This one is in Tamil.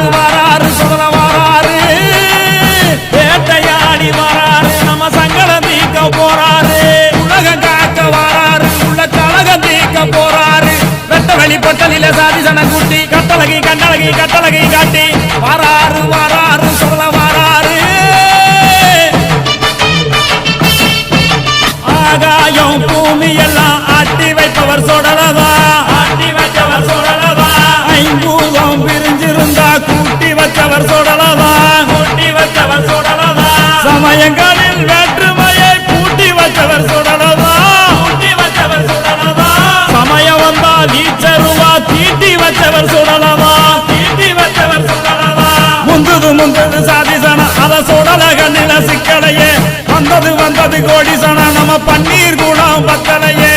வாராரு வாராரு சுதல வாராரு. வேட்டையாடி வாராரு நம்ம சங்கடம் தீக்க போறாரு. உலகம் காக்க வாராரு உள்ள கழகம் தீக்க போறாரு. வெட்ட வெளிப்பட்டலில சாதி சன கூட்டி கட்டழகி கண்டழகி கட்டழகி காட்டி. வாராரு வாராரு சுதல வாராரு. ஆகாயம் பூமி எல்லாம் ஆட்டி கூட்டி வச்சவர் சுடலதா கூட்டி வச்சவர் சுடலதா சமயங்களில் வேற்றுமையை கூட்டி வச்சவர் சுடலதா கூட்டி வச்சவர் சுடலதா சமயம் வந்தால் ஈச்சருவா தீட்டி வச்சவர் சுடலதா தீட்டி வச்சவர் சுடலதா முந்தது முந்தது சாதிசன அத சுடல கண்ணில சிக்கலையே. வந்தது வந்தது கோடிசன நம்ம பன்னீர் குணம் பத்தலையே.